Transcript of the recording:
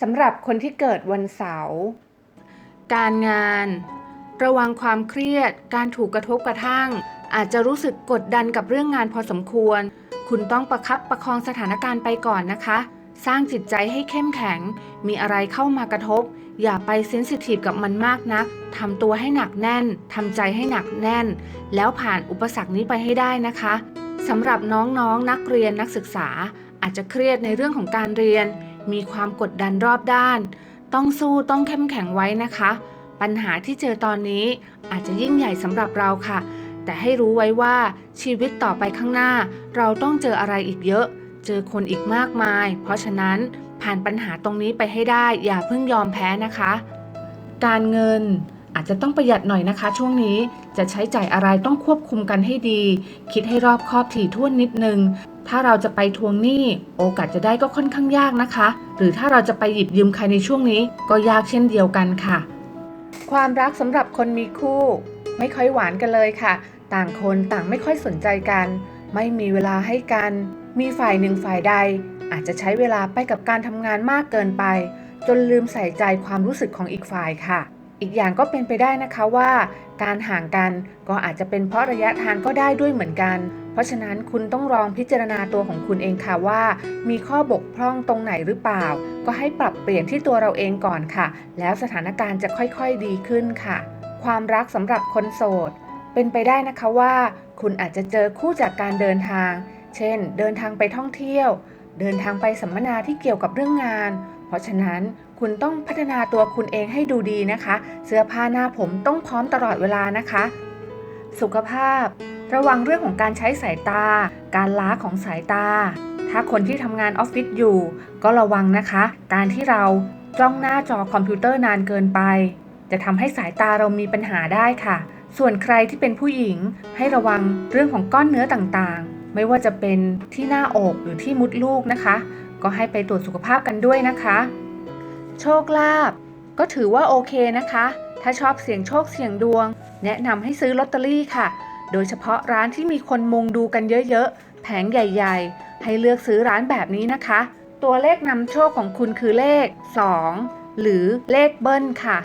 สำหรับคนที่เกิดวันเสาร์ การงาน ระวังความเครียด การถูกกระทบกระทั่ง อาจจะรู้สึกกดดันกับเรื่องงานพอสมควร คุณต้องประคับประคองสถานการณ์ไปก่อนนะคะ สร้างจิตใจให้เข้มแข็ง มีอะไรเข้ามากระทบ อย่าไปเซนซิทีฟกับมันมากนักทำตัวให้หนักแน่นทำใจให้หนักแน่น แล้วผ่านอุปสรรคนี้ไปให้ได้นะคะสำหรับน้องๆนนักเรียนนักศึกษา อาจจะเครียดในเรื่องของการเรียน มีความกดดันรอบด้าน ต้องสู้ต้องเข้มแข็งไว้นะคะ ปัญหาที่เจอตอนนี้อาจจะยิ่งใหญ่สำหรับเราค่ะ แต่ให้รู้ไว้ว่าชีวิตต่อไปข้างหน้า เราต้องเจออะไรอีกเยอะ เจอคนอีกมากมาย เพราะฉะนั้นผ่านปัญหาตรงนี้ไปให้ได้ อย่าเพิ่งยอมแพ้นะคะ การเงิน อาจจะต้องประหยัดหน่อยนะคะ ช่วงนี้จะใช้จ่ายอะไรต้องควบคุมกันให้ดี คิดให้รอบคอบถี่ถ้วนนิดนึง ถ้าเราจะไปทวงหนี้ โอกาสจะได้ก็ค่อนข้างยากนะคะ หรือถ้าเราจะไปหยิบยืมใครในช่วงนี้ ก็ยากเช่นเดียวกันค่ะ ความรักสำหรับคนมีคู่ ไม่ค่อยหวานกันเลยค่ะ ต่างคนต่างไม่ค่อยสนใจกัน ไม่มีเวลาให้กัน มีฝ่ายหนึ่งฝ่ายใด อาจจะใช้เวลาไปกับการทำงานมากเกินไป จนลืมใส่ใจความรู้สึกของอีกฝ่ายค่ะ อีกอย่างก็เป็นไปได้นะคะว่า การห่างกันก็อาจจะเป็นเพราะระยะทางก็ได้ด้วยเหมือนกัน เพราะฉะนั้นคุณต้องลองพิจารณาตัวของคุณเองค่ะว่า มีข้อบกพร่องตรงไหนหรือเปล่า ก็ให้ปรับเปลี่ยนที่ตัวเราเองก่อนค่ะ แล้วสถานการณ์จะค่อยๆดีขึ้นค่ะ ความรักสำหรับคนโสด เป็นไปได้นะคะว่า คุณอาจจะเจอคู่จากการเดินทาง เช่น เดินทางไปท่องเที่ยว เดินทางไปสัมมนาที่เกี่ยวกับเรื่องงาน เพราะฉะนั้น คุณต้องพัฒนาตัวคุณเองให้ดูดีนะคะ เสื้อผ้าหน้าผมต้องพร้อมตลอดเวลานะคะ สุขภาพ ระวังเรื่องของการใช้สายตา การล้าของสายตา ถ้าคนที่ทำงานออฟฟิศอยู่ ก็ระวังนะคะ การที่เราจ้องหน้าจอคอมพิวเตอร์นานเกินไป จะทำให้สายตาเรามีปัญหาได้ค่ะ ส่วนใครที่เป็นผู้หญิง ให้ระวังเรื่องของก้อนเนื้อต่างๆ ไม่ว่าจะเป็นที่หน้าอกหรือที่มุดลูกนะคะ ก็ให้ไปตรวจสุขภาพกันด้วยนะคะ โชคลาภก็ถือว่าโอเคนะคะ ถ้าชอบเสี่ยงโชคเสี่ยงดวง แนะนำให้ซื้อลอตเตอรี่ค่ะ โดยเฉพาะร้านที่มีคนมุงดูกันเยอะๆ แผงใหญ่ๆ ให้เลือกซื้อร้านแบบนี้นะคะ ตัวเลขนำโชคของคุณคือเลข 2 หรือเลขเบิ้ลค่ะ